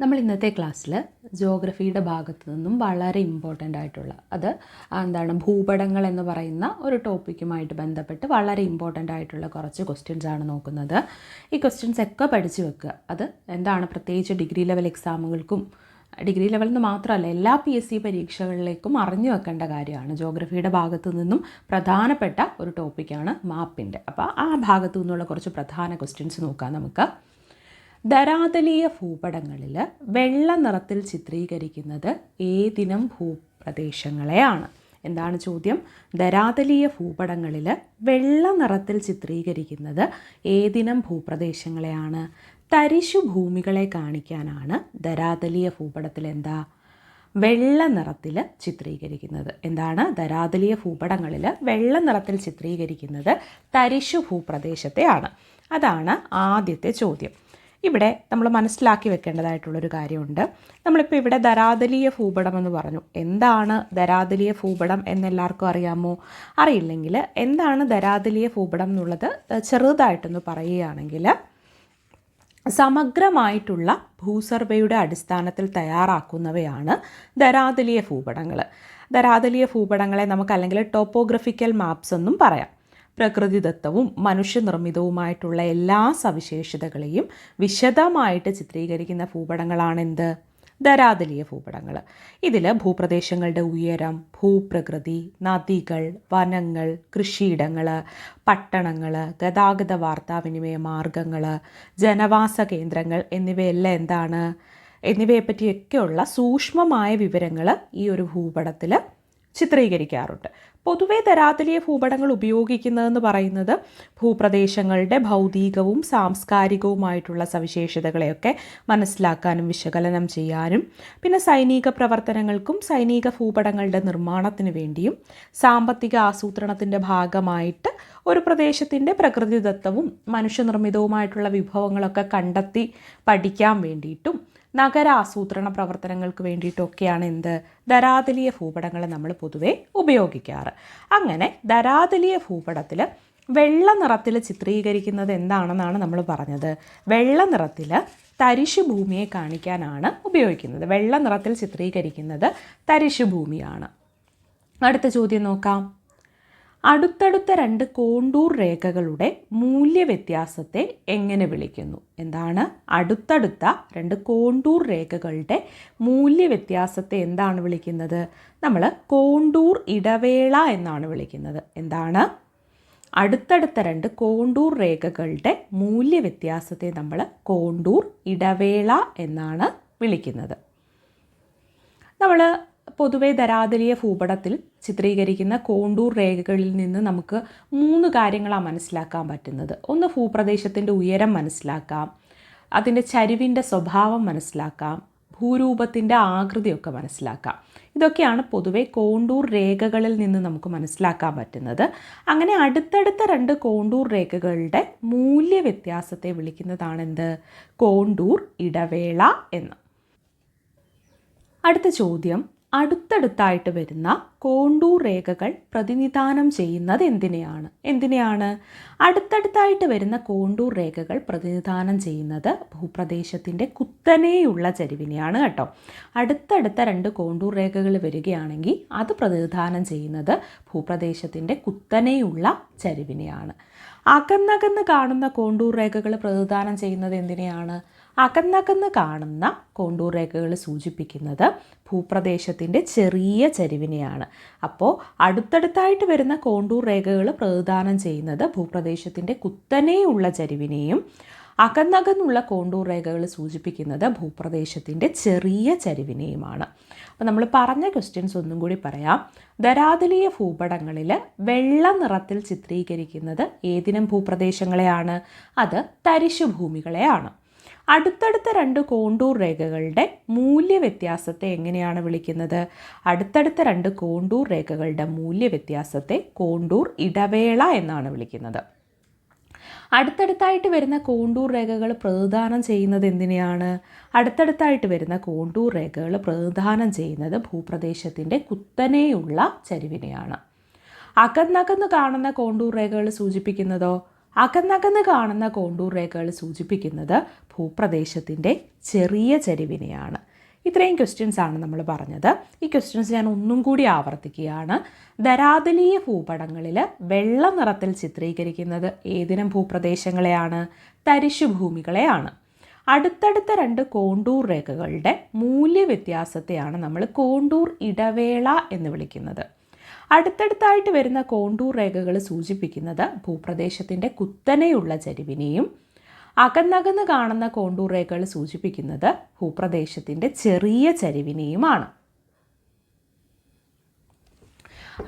നമ്മൾ ഇന്നത്തെ ക്ലാസ്സിൽ ജോഗ്രഫിയുടെ ഭാഗത്തു നിന്നും വളരെ ഇമ്പോർട്ടന്റ് ആയിട്ടുള്ള അത് എന്താണ് ഭൂപടങ്ങൾ എന്ന് പറയുന്ന ഒരു ടോപ്പിക്കുമായിട്ട് ബന്ധപ്പെട്ട് വളരെ ഇമ്പോർട്ടന്റ് ആയിട്ടുള്ള കുറച്ച് ക്വസ്റ്റ്യൻസ് ആണ് നോക്കുന്നത്. ഈ ക്വസ്റ്റ്യൻസ് ഒക്കെ പഠിച്ചു വെക്കുക. അത് എന്താണ് പ്രത്യേകിച്ച് ഡിഗ്രി ലെവൽ എക്സാമുകൾക്കും ഡിഗ്രി ലെവലിൽ നിന്ന് മാത്രമല്ല എല്ലാ പി എസ് സി പരീക്ഷകളിലേക്കും അറിഞ്ഞു വെക്കേണ്ട കാര്യമാണ്. ജോഗ്രഫിയുടെ ഭാഗത്തു നിന്നും പ്രധാനപ്പെട്ട ഒരു ടോപ്പിക്കാണ് മാപ്പിന്റെ അപ്പോൾ ആ ഭാഗത്തു നിന്നുള്ള കുറച്ച് പ്രധാന ക്വസ്റ്റ്യൻസ് നോക്കാം നമുക്ക്. ധരാതലീയ ഭൂപടങ്ങളിൽ വെള്ള നിറത്തിൽ ചിത്രീകരിക്കുന്നത് ഏതിനം ഭൂപ്രദേശങ്ങളെയാണ്. എന്താണ് ചോദ്യം? ധരാതലീയ ഭൂപടങ്ങളിൽ വെള്ള നിറത്തിൽ ചിത്രീകരിക്കുന്നത് ഏതിനം ഭൂപ്രദേശങ്ങളെയാണ്? തരിശു ഭൂമികളെ കാണിക്കാനാണ് ധരാതലീയ ഭൂപടത്തിൽ എന്താ? വെള്ള നിറത്തിൽ ചിത്രീകരിക്കുന്നത്. എന്താണ്? ധരാതലീയ ഭൂപടങ്ങളിൽ വെള്ള നിറത്തിൽ ചിത്രീകരിക്കുന്നത് തരിശു ഭൂപ്രദേശത്തെയാണ്. അതാണ് ആദ്യത്തെ ചോദ്യം. ഇവിടെ നമ്മൾ മനസ്സിലാക്കി വെക്കേണ്ടതായിട്ടുള്ളൊരു കാര്യമുണ്ട്. നമ്മളിപ്പോൾ ഇവിടെ ധരാതലീയ ഭൂപടം എന്ന് പറഞ്ഞു. എന്താണ് ധരാതലീയ ഭൂപടം എന്നെല്ലാവർക്കും അറിയാമോ? അറിയില്ലെങ്കിൽ എന്താണ് ധരാതലീയ ഭൂപടം എന്നുള്ളത് ചെറുതായിട്ടൊന്ന് പറയുകയാണെങ്കിൽ സമഗ്രമായിട്ടുള്ള ഭൂസർവേയുടെ അടിസ്ഥാനത്തിൽ തയ്യാറാക്കുന്നവയാണ് ധരാതലീയ ഭൂപടങ്ങൾ. ധരാതലീയ ഭൂപടങ്ങളെ നമുക്ക് അല്ലെങ്കിൽ ടോപ്പോഗ്രഫിക്കൽ മാപ്സ് എന്നും പറയാം. പ്രകൃതിദത്തവും മനുഷ്യനിർമ്മിതവുമായിട്ടുള്ള എല്ലാ സവിശേഷതകളെയും വിശദമായിട്ട് ചിത്രീകരിക്കുന്ന ഭൂപടങ്ങളാണെന്ത്? ധരാതലീയ ഭൂപടങ്ങൾ ഇതിൽ ഭൂപ്രദേശങ്ങളുടെ ഉയരം ഭൂപ്രകൃതി നദികൾ വനങ്ങൾ കൃഷിയിടങ്ങൾ പട്ടണങ്ങൾ ഗതാഗത വാർത്താവിനിമയ മാർഗങ്ങൾ ജനവാസ കേന്ദ്രങ്ങൾ എന്നിവയെല്ലാം എന്താണ്? എന്നിവയെപ്പറ്റിയൊക്കെയുള്ള സൂക്ഷ്മമായ വിവരങ്ങൾ ഈ ഒരു ഭൂപടത്തിൽ ചിത്രീകരിക്കാറുണ്ട്. പൊതുവേ ധരാതലീയ ഭൂപടങ്ങൾ ഉപയോഗിക്കുന്നതെന്ന് പറയുന്നത് ഭൂപ്രദേശങ്ങളുടെ ഭൗതികവും സാംസ്കാരികവുമായിട്ടുള്ള സവിശേഷതകളെയൊക്കെ മനസ്സിലാക്കാനും വിശകലനം ചെയ്യാനും പിന്നെ സൈനിക പ്രവർത്തനങ്ങൾക്കും സൈനിക ഭൂപടങ്ങളുടെ നിർമ്മാണത്തിന് വേണ്ടിയും സാമ്പത്തിക ആസൂത്രണത്തിന്റെ ഭാഗമായിട്ട് ഒരു പ്രദേശത്തിന്റെ പ്രകൃതിദത്തവും മനുഷ്യനിർമ്മിതവുമായിട്ടുള്ള വിഭവങ്ങളൊക്കെ കണ്ടെത്തി പഠിക്കാൻ വേണ്ടിയിട്ടും നഗര ആസൂത്രണ പ്രവർത്തനങ്ങൾക്ക് വേണ്ടിയിട്ടൊക്കെയാണ് എന്ത്? ധരാതലീയ ഭൂപടങ്ങൾ നമ്മൾ പൊതുവെ ഉപയോഗിക്കാറ്. അങ്ങനെ ധരാതലീയ ഭൂപടത്തിൽ വെള്ള നിറത്തിൽ ചിത്രീകരിക്കുന്നത് എന്താണെന്നാണ് നമ്മൾ പറഞ്ഞത്. വെള്ള നിറത്തിൽ തരിശു ഭൂമിയെ കാണിക്കാനാണ് ഉപയോഗിക്കുന്നത്. വെള്ള നിറത്തിൽ ചിത്രീകരിക്കുന്നത് തരിശു ഭൂമിയാണ്. അടുത്ത ചോദ്യം നോക്കാം. അടുത്തടുത്ത രണ്ട് കോണ്ടൂർ രേഖകളുടെ മൂല്യവ്യത്യാസത്തെ എങ്ങനെ വിളിക്കുന്നു? എന്താണ്? അടുത്തടുത്ത രണ്ട് കോണ്ടൂർ രേഖകളുടെ മൂല്യവ്യത്യാസത്തെ എന്താണ് വിളിക്കുന്നത്? നമ്മൾ കോണ്ടൂർ ഇടവേള എന്നാണ് വിളിക്കുന്നത്. എന്താണ്? അടുത്തടുത്ത രണ്ട് കോണ്ടൂർ രേഖകളുടെ മൂല്യവ്യത്യാസത്തെ നമ്മൾ കോണ്ടൂർ ഇടവേള എന്നാണ് വിളിക്കുന്നത്. നമ്മൾ പൊതുവെ ധരാതലീയ ഭൂപടത്തിൽ ചിത്രീകരിക്കുന്ന കോണ്ടൂർ രേഖകളിൽ നിന്ന് നമുക്ക് മൂന്ന് കാര്യങ്ങളാണ് മനസ്സിലാക്കാൻ പറ്റുന്നത്. ഒന്ന് ഭൂപ്രദേശത്തിന്റെ ഉയരം മനസ്സിലാക്കാം അതിന്റെ ചരിവിന്റെ സ്വഭാവം മനസ്സിലാക്കാം ഭൂരൂപത്തിന്റെ ആകൃതിയൊക്കെ മനസ്സിലാക്കാം. ഇതൊക്കെയാണ് പൊതുവെ കോണ്ടൂർ രേഖകളിൽ നിന്ന് നമുക്ക് മനസ്സിലാക്കാൻ പറ്റുന്നത്. അങ്ങനെ അടുത്തടുത്ത രണ്ട് കോണ്ടൂർ രേഖകളുടെ മൂല്യവ്യത്യാസത്തെ വിളിക്കുന്നതാണ് എന്ത് കോണ്ടൂർ ഇടവേള എന്ന്. അടുത്ത ചോദ്യം. അടുത്തടുത്തായിട്ട് വരുന്ന കോണ്ടൂർ രേഖകൾ പ്രതിനിധാനം ചെയ്യുന്നത് എന്തിനെയാണ്? എന്തിനെയാണ്? അടുത്തടുത്തായിട്ട് വരുന്ന കോണ്ടൂർ രേഖകൾ പ്രതിനിധാനം ചെയ്യുന്നത് ഭൂപ്രദേശത്തിന്റെ കുത്തനെയുള്ള ചരിവിനെയാണ് കേട്ടോ. അടുത്തടുത്ത രണ്ട് കോണ്ടൂർ രേഖകൾ വരികയാണെങ്കിൽ അത് പ്രതിനിധാനം ചെയ്യുന്നത് ഭൂപ്രദേശത്തിന്റെ കുത്തനെയുള്ള ചരിവിനെയാണ്. അകന്നകന്ന് കാണുന്ന കോണ്ടൂർ രേഖകൾ പ്രതിനിധാനം ചെയ്യുന്നത് എന്തിനെയാണ്? അകന്നകന്ന് കാണുന്ന കോണ്ടൂർ രേഖകൾ സൂചിപ്പിക്കുന്നത് ഭൂപ്രദേശത്തിന്റെ ചെറിയ ചരിവിനെയാണ്. അപ്പോൾ അടുത്തടുത്തായിട്ട് വരുന്ന കോണ്ടൂർ രേഖകൾ പ്രതിദാനം ചെയ്യുന്നത് ഭൂപ്രദേശത്തിന്റെ കുത്തനെയുള്ള ചരിവിനെയും അകന്നകന്നുള്ള കോണ്ടൂർ രേഖകൾ സൂചിപ്പിക്കുന്നത് ഭൂപ്രദേശത്തിന്റെ ചെറിയ ചരിവിനെയുമാണ്. അപ്പോൾ നമ്മൾ പറഞ്ഞ ക്വസ്റ്റ്യൻസ് ഒന്നും കൂടി പറയാം. ധരാതലീയ ഭൂപടങ്ങളിൽ വെള്ള നിറത്തിൽ ചിത്രീകരിക്കുന്നത് ഏതിനം ഭൂപ്രദേശങ്ങളെയാണ്? അത് തരിശു ഭൂമികളെയാണ് അടുത്തടുത്ത രണ്ട് കോണ്ടൂർ രേഖകളുടെ മൂല്യവ്യത്യാസത്തെ എങ്ങനെയാണ് വിളിക്കുന്നത്? അടുത്തടുത്ത രണ്ട് കോണ്ടൂർ രേഖകളുടെ മൂല്യവ്യത്യാസത്തെ കോണ്ടൂർ ഇടവേള എന്നാണ് വിളിക്കുന്നത്. അടുത്തടുത്തായിട്ട് വരുന്ന കോണ്ടൂർ രേഖകൾ പ്രതിദാനം ചെയ്യുന്നത് എന്തിനെയാണ്? അടുത്തടുത്തായിട്ട് വരുന്ന കോണ്ടൂർ രേഖകൾ പ്രതിദാനം ചെയ്യുന്നത് ഭൂപ്രദേശത്തിന്റെ കുത്തനെയുള്ള ചരിവിനെയാണ്. അകന്നകന്ന് കാണുന്ന കോണ്ടൂർ രേഖകൾ സൂചിപ്പിക്കുന്നതോ? അകന്നകന്ന് കാണുന്ന കോണ്ടൂർ രേഖകൾ സൂചിപ്പിക്കുന്നത് ഭൂപ്രദേശത്തിന്റെ ചെറിയ ചരിവിനെയാണ്. ഇത്രയും ക്വസ്റ്റ്യൻസ് ആണ് നമ്മൾ പറഞ്ഞത്. ഈ ക്വസ്റ്റ്യൻസ് ഞാൻ ഒന്നും കൂടി ആവർത്തിക്കുകയാണ്. ധരാതലീയ ഭൂപടങ്ങളിൽ വെള്ള നിറത്തിൽ ചിത്രീകരിക്കുന്നത് ഏതിനം ഭൂപ്രദേശങ്ങളെയാണ്? തരിശുഭൂമികളെയാണ്. അടുത്തടുത്ത രണ്ട് കോണ്ടൂർ രേഖകളുടെ മൂല്യവ്യത്യാസത്തെയാണ് നമ്മൾ കോണ്ടൂർ ഇടവേള എന്ന് വിളിക്കുന്നത്. അടുത്തടുത്തായിട്ട് വരുന്ന കോണ്ടൂർ രേഖകൾ സൂചിപ്പിക്കുന്നത് ഭൂപ്രദേശത്തിന്റെ കുത്തനെയുള്ള ചരിവിനെയും അകന്നകന്ന് കാണുന്ന കോണ്ടൂർ രേഖകൾ സൂചിപ്പിക്കുന്നത് ഭൂപ്രദേശത്തിന്റെ ചെറിയ ചരിവിനെയുമാണ്.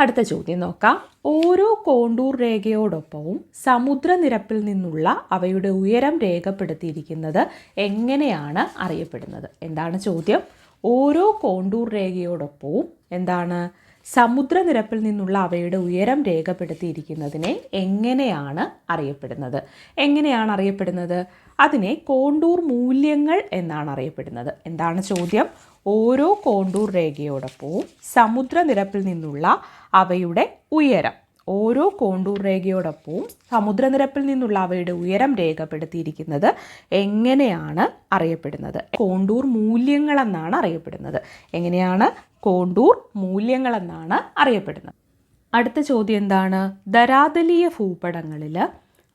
അടുത്ത ചോദ്യം നോക്കാം. ഓരോ കോണ്ടൂർ രേഖയോടൊപ്പവും സമുദ്രനിരപ്പിൽ നിന്നുള്ള അവയുടെ ഉയരം രേഖപ്പെടുത്തിയിരിക്കുന്നത് എങ്ങനെയാണ് അറിയപ്പെടുന്നത്? എന്താണ് ചോദ്യം? ഓരോ കോണ്ടൂർ രേഖയോടൊപ്പവും എന്താണ് സമുദ്രനിരപ്പിൽ നിന്നുള്ള അവയുടെ ഉയരം രേഖപ്പെടുത്തിയിരിക്കുന്നതിനെ എങ്ങനെയാണ് അറിയപ്പെടുന്നത്? എങ്ങനെയാണ് അറിയപ്പെടുന്നത്? അതിനെ കോണ്ടൂർ മൂല്യങ്ങൾ എന്നാണ് അറിയപ്പെടുന്നത്. എന്താണ് ചോദ്യം? ഓരോ കോണ്ടൂർ രേഖയോടൊപ്പവും സമുദ്രനിരപ്പിൽ നിന്നുള്ള അവയുടെ ഉയരം. ഓരോ കോണ്ടൂർ രേഖയോടൊപ്പവും സമുദ്രനിരപ്പിൽ നിന്നുള്ള അവയുടെ ഉയരം രേഖപ്പെടുത്തിയിരിക്കുന്നത് എങ്ങനെയാണ് അറിയപ്പെടുന്നത്? കോണ്ടൂർ മൂല്യങ്ങളെന്നാണ് അറിയപ്പെടുന്നത്. എങ്ങനെയാണ് കോണ്ടൂർ മൂല്യങ്ങളെന്നാണ് അറിയപ്പെടുന്നത്. അടുത്ത ചോദ്യം എന്താണ്? ധരാതലീയ ഭൂപടങ്ങളിൽ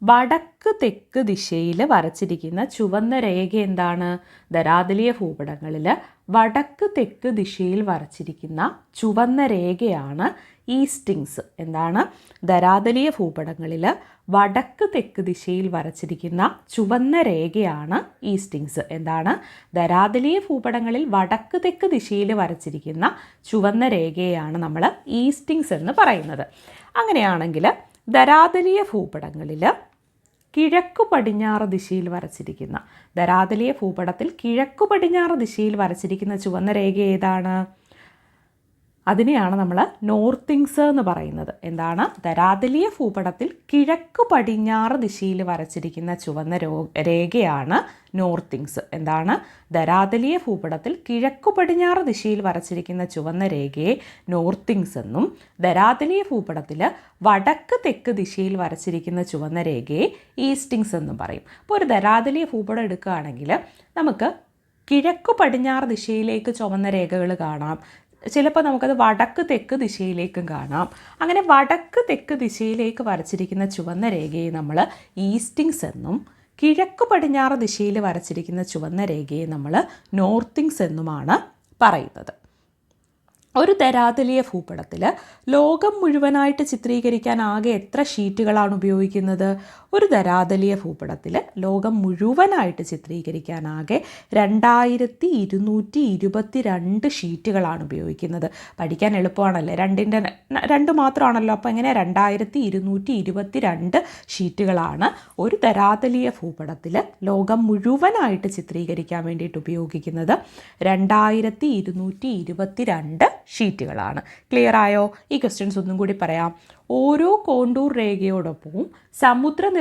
വടക്ക് തെക്ക് ദിശയിൽ വരച്ചിരിക്കുന്ന ചുവന്ന രേഖ എന്താണ്? ധരാതലീയ ഭൂപടങ്ങളിൽ വടക്ക് തെക്ക് ദിശയിൽ വരച്ചിരിക്കുന്ന ചുവന്ന രേഖയാണ് ഈസ്റ്റിങ്സ് എന്താണ്? ധരാതലീയ ഭൂപടങ്ങളിൽ വടക്ക് തെക്ക് ദിശയിൽ വരച്ചിരിക്കുന്ന ചുവന്ന രേഖയാണ് ഈസ്റ്റിങ്സ് എന്താണ്? ധരാതലീയ ഭൂപടങ്ങളിൽ വടക്ക് തെക്ക് ദിശയിൽ വരച്ചിരിക്കുന്ന ചുവന്ന രേഖയാണ് നമ്മൾ ഈസ്റ്റിങ്സ് എന്ന് പറയുന്നത്. അങ്ങനെയാണെങ്കിൽ ധരാതലീയ ഭൂപടങ്ങളിൽ കിഴക്കു പടിഞ്ഞാറ് ദിശയിൽ വരച്ചിരിക്കുന്ന. ധരാതലിയ ഭൂപടത്തിൽ കിഴക്കു പടിഞ്ഞാറ് ദിശയിൽ വരച്ചിരിക്കുന്ന ചുവന്ന രേഖ ഏതാണ്? അതിനെയാണ് നമ്മൾ നോർത്തിങ്സ് എന്ന് പറയുന്നത്. എന്താണ്? ധരാതലീയ ഭൂപടത്തിൽ കിഴക്ക് പടിഞ്ഞാറ് ദിശയിൽ വരച്ചിരിക്കുന്ന ചുവന്ന രേഖയാണ് നോർത്തിങ്സ്. എന്താണ്? ധരാതലീയ ഭൂപടത്തിൽ കിഴക്ക് പടിഞ്ഞാറ് ദിശയിൽ വരച്ചിരിക്കുന്ന ചുവന്ന രേഖയെ നോർത്തിങ്സ് എന്നും ധരാതലീയ ഭൂപടത്തിൽ വടക്ക് തെക്ക് ദിശയിൽ വരച്ചിരിക്കുന്ന ചുവന്ന രേഖയെ ഈസ്റ്റിങ്സ് എന്നും പറയും. അപ്പോൾ ഒരു ധരാതലീയ ഭൂപടം എടുക്കുകയാണെങ്കിൽ നമുക്ക് കിഴക്ക് പടിഞ്ഞാറ് ദിശയിലേക്ക് ചുവന്ന രേഖകൾ കാണാം. ചിലപ്പോൾ നമുക്കത് വടക്ക് തെക്ക് ദിശയിലേക്കും കാണാം. അങ്ങനെ വടക്ക് തെക്ക് ദിശയിലേക്ക് വരച്ചിരിക്കുന്ന ചുവന്ന രേഖയെ നമ്മൾ ഈസ്റ്റിങ്സ് എന്നും കിഴക്ക് പടിഞ്ഞാറ് ദിശയിൽ വരച്ചിരിക്കുന്ന ചുവന്ന രേഖയെ നമ്മൾ നോർത്തിങ്സ് എന്നുമാണ് പറയുന്നത്. ഒരു ധരാതലീയ ഭൂപടത്തിൽ ലോകം മുഴുവനായിട്ട് ചിത്രീകരിക്കാൻ ആകെ എത്ര ഷീറ്റുകളാണ് ഉപയോഗിക്കുന്നത്? ഒരു ധരാതലീയ ഭൂപടത്തിൽ ലോകം മുഴുവനായിട്ട് ചിത്രീകരിക്കാനാകെ രണ്ടായിരത്തി ഇരുന്നൂറ്റി ഇരുപത്തി രണ്ട് ഷീറ്റുകളാണ് ഉപയോഗിക്കുന്നത്. പഠിക്കാൻ എളുപ്പമാണല്ലേ? രണ്ടിന്റെ രണ്ട് മാത്രമാണല്ലോ. അപ്പോൾ എങ്ങനെ രണ്ടായിരത്തി ഇരുന്നൂറ്റി ഇരുപത്തി രണ്ട് ഷീറ്റുകളാണ് ഒരു ധരാതലീയ ഭൂപടത്തിൽ ലോകം മുഴുവനായിട്ട് ചിത്രീകരിക്കാൻ വേണ്ടിയിട്ട് ഉപയോഗിക്കുന്നത് രണ്ടായിരത്തി ഇരുന്നൂറ്റി ഇരുപത്തി രണ്ട് ഷീറ്റുകളാണ്. ക്ലിയർ ആയോ? ഈ ക്വസ്റ്റ്യൻസ് ഒന്നും കൂടി പറയാം. ഓരോ കോണ്ടൂർ രേഖയോടൊപ്പവും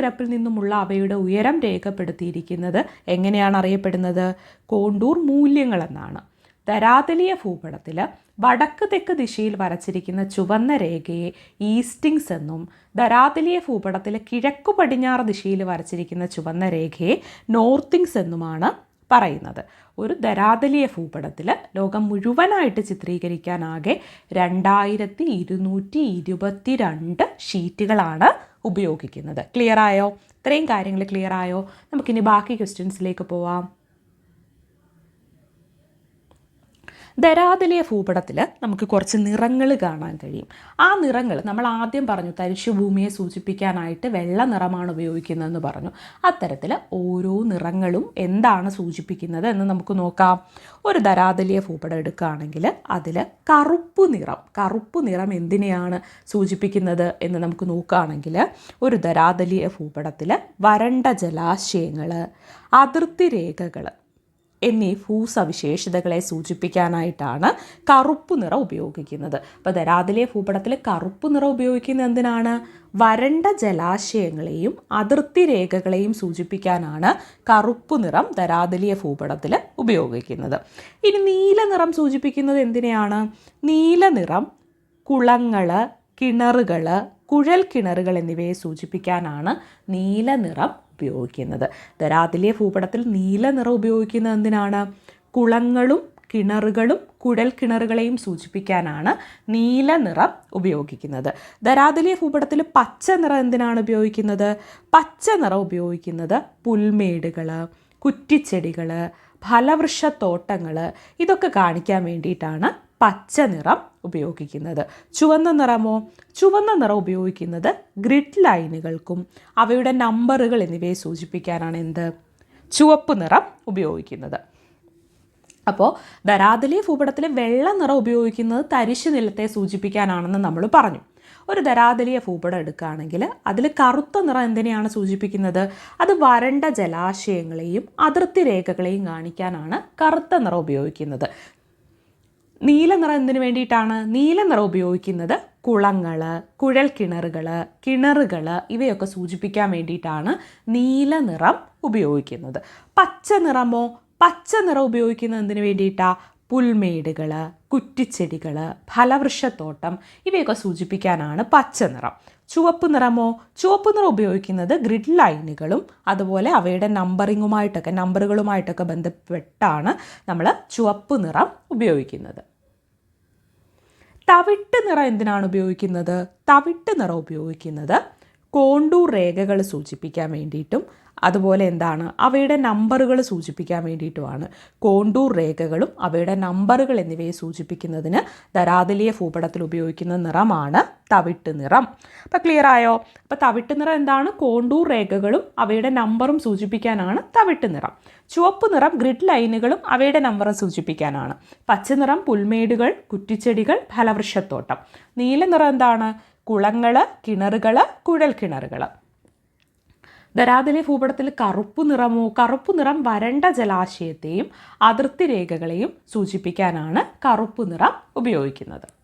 സമുദ്രനിരപ്പിൽ നിന്നുമുള്ള അവയുടെ ഉയരം രേഖപ്പെടുത്തിയിരിക്കുന്നത് എങ്ങനെയാണ് അറിയപ്പെടുന്നത്? കോണ്ടൂർ മൂല്യങ്ങളെന്നാണ്. ധരാതലീയ ഭൂപടത്തിൽ വടക്ക് തെക്ക് ദിശയിൽ വരച്ചിരിക്കുന്ന ചുവന്ന രേഖയെ ഈസ്റ്റിങ്സ് എന്നും ധരാതലീയ ഭൂപടത്തിൽ കിഴക്കു പടിഞ്ഞാറ് ദിശയിൽ വരച്ചിരിക്കുന്ന ചുവന്ന രേഖയെ നോർത്തിങ്സ് എന്നുമാണ് പറയുന്നത്. ഒരു ധരാതലീയ ഭൂപടത്തിൽ ലോകം മുഴുവനായിട്ട് ചിത്രീകരിക്കാനാകെ രണ്ടായിരത്തി ഇരുന്നൂറ്റി ഇരുപത്തി രണ്ട് ഷീറ്റുകളാണ് ഉപയോഗിക്കുന്നത്. ക്ലിയർ ആയോ? ഇത്രയും കാര്യങ്ങൾ ക്ലിയർ ആയോ? നമുക്കിനി ബാക്കി ക്വസ്റ്റ്യൻസിലേക്ക് പോവാം. ധരാതലീയ ഭൂപടത്തിൽ നമുക്ക് കുറച്ച് നിറങ്ങൾ കാണാൻ കഴിയും. ആ നിറങ്ങൾ നമ്മൾ ആദ്യം പറഞ്ഞു തരിശുഭൂമിയെ സൂചിപ്പിക്കാനായിട്ട് വെള്ള നിറമാണ് ഉപയോഗിക്കുന്നതെന്ന് പറഞ്ഞു. അത്തരത്തിൽ ഓരോ നിറങ്ങളും എന്താണ് സൂചിപ്പിക്കുന്നത് എന്ന് നമുക്ക് നോക്കാം. ഒരു ദരാതലിയ ഭൂപടം എടുക്കുകയാണെങ്കിൽ അതിൽ കറുപ്പ് നിറം കറുപ്പ് നിറം എന്തിനെയാണ് സൂചിപ്പിക്കുന്നത് എന്ന് നമുക്ക് നോക്കുകയാണെങ്കിൽ ഒരു ദരാതലിയ ഭൂപടത്തിൽ വരണ്ട ജലാശയങ്ങൾ അതിർത്തി രേഖകൾ എന്നീ ഭൂസവിശേഷതകളെ സൂചിപ്പിക്കാനായിട്ടാണ് കറുപ്പ് നിറം ഉപയോഗിക്കുന്നത്. അപ്പോൾ ധരാതിലെ ഭൂപടത്തിൽ കറുപ്പ് നിറം ഉപയോഗിക്കുന്നത് എന്തിനാണ്? വരണ്ട ജലാശയങ്ങളെയും അതിർത്തി രേഖകളെയും സൂചിപ്പിക്കാനാണ് കറുപ്പ് നിറം ധരാതലീയ ഭൂപടത്തിൽ ഉപയോഗിക്കുന്നത്. ഇനി നീല നിറം സൂചിപ്പിക്കുന്നത് എന്തിനെയാണ്? നീല നിറം കുളങ്ങൾ കിണറുകൾ കുഴൽ കിണറുകൾ എന്നിവയെ സൂചിപ്പിക്കാനാണ് നീല നിറം ഉപയോഗിക്കുന്നത്. ധരാതിലെ ഭൂപടത്തിൽ നീല നിറം ഉപയോഗിക്കുന്നത് എന്തിനാണ്? കുളങ്ങളും കിണറുകളും കുഴൽ കിണറുകളെയും സൂചിപ്പിക്കാനാണ് നീല നിറം ഉപയോഗിക്കുന്നത്. ധരാതിലെ ഭൂപടത്തിൽ പച്ച നിറം എന്തിനാണ് ഉപയോഗിക്കുന്നത്? പച്ച നിറം ഉപയോഗിക്കുന്നത് പുൽമേടുകൾ കുറ്റിച്ചെടികൾ ഫലവൃക്ഷത്തോട്ടങ്ങൾ. ഇതൊക്കെ കാണിക്കാൻ വേണ്ടിയിട്ടാണ് പച്ച നിറം ഉപയോഗിക്കുന്നത്. ചുവന്ന നിറമോ? ചുവന്ന നിറം ഉപയോഗിക്കുന്നത് ഗ്രിഡ് ലൈനുകൾക്കും അവയുടെ നമ്പറുകൾ എന്നിവയെ സൂചിപ്പിക്കാനാണ് എന്ത്? ചുവപ്പ് നിറം ഉപയോഗിക്കുന്നത്. അപ്പോൾ ധരാതലി ഭൂപടത്തിൽ വെള്ള നിറം ഉപയോഗിക്കുന്നത് തരിശു നിലത്തെ സൂചിപ്പിക്കാനാണെന്ന് നമ്മൾ പറഞ്ഞു. ഒരു ധരാതലിയ ഭൂപടം എടുക്കുകയാണെങ്കിൽ അതിൽ കറുത്ത നിറം എന്തിനെയാണ് സൂചിപ്പിക്കുന്നത്? അത് വരണ്ട ജലാശയങ്ങളെയും അതിർത്തി രേഖകളെയും കാണിക്കാനാണ് കറുത്ത നിറം ഉപയോഗിക്കുന്നത്. നീല നിറം എന്തിനു വേണ്ടിയിട്ടാണ് നീല നിറം ഉപയോഗിക്കുന്നത്? കുളങ്ങൾ കുഴൽ കിണറുകൾ ഇവയൊക്കെ സൂചിപ്പിക്കാൻ വേണ്ടിയിട്ടാണ് നീല നിറം ഉപയോഗിക്കുന്നത്. പച്ച നിറമോ പച്ച നിറം ഉപയോഗിക്കുന്നത് എന്തിനു വേണ്ടിയിട്ടാ? പുൽമേടുകൾ കുറ്റിച്ചെടികൾ ഫലവൃക്ഷത്തോട്ടം ഇവയൊക്കെ സൂചിപ്പിക്കാനാണ് പച്ച നിറം ചുവപ്പ് നിറമോ? ചുവപ്പ് നിറം ഉപയോഗിക്കുന്നത് ഗ്രിഡ് ലൈനുകളും അതുപോലെ അവയുടെ നമ്പറിങ്ങുമായിട്ടൊക്കെ നമ്പറുകളുമായിട്ടൊക്കെ ബന്ധപ്പെട്ടാണ് നമ്മൾ ചുവപ്പ് നിറം ഉപയോഗിക്കുന്നത്. തവിട്ട് നിറം എന്തിനാണ് ഉപയോഗിക്കുന്നത്? തവിട്ട് നിറം ഉപയോഗിക്കുന്നത് കോണ്ടൂർ രേഖകൾ സൂചിപ്പിക്കാൻ വേണ്ടിയിട്ടും അതുപോലെ എന്താണ് അവയുടെ നമ്പറുകൾ സൂചിപ്പിക്കാൻ വേണ്ടിയിട്ടുമാണ് കോണ്ടൂർ രേഖകളും അവയുടെ നമ്പറുകൾ എന്നിവയെ സൂചിപ്പിക്കുന്നതിന് ധരാതലീയ ഭൂപടത്തിൽ ഉപയോഗിക്കുന്ന നിറമാണ് തവിട്ട് നിറം. അപ്പോൾ ക്ലിയർ ആയോ? അപ്പോൾ തവിട്ട് നിറം എന്താണ്? കോണ്ടൂർ രേഖകളും അവയുടെ നമ്പറും സൂചിപ്പിക്കാനാണ് തവിട്ട് നിറം. ചുവപ്പ് നിറം ഗ്രിഡ് ലൈനുകളും അവയുടെ നമ്പറും സൂചിപ്പിക്കാനാണ്. പച്ച നിറം പുൽമേടുകൾ കുറ്റിച്ചെടികൾ ഫലവൃക്ഷത്തോട്ടം. നീല നിറം എന്താണ്? കുളങ്ങൾ കിണറുകൾ കുഴൽ കിണറുകൾ ധരാതിലെ ഭൂപടത്തിൽ കറുപ്പ് നിറമോ കറുപ്പ് നിറം വരണ്ട ജലാശയത്തെയും അതിർത്തി രേഖകളെയും സൂചിപ്പിക്കാനാണ് കറുപ്പ് നിറം ഉപയോഗിക്കുന്നത്.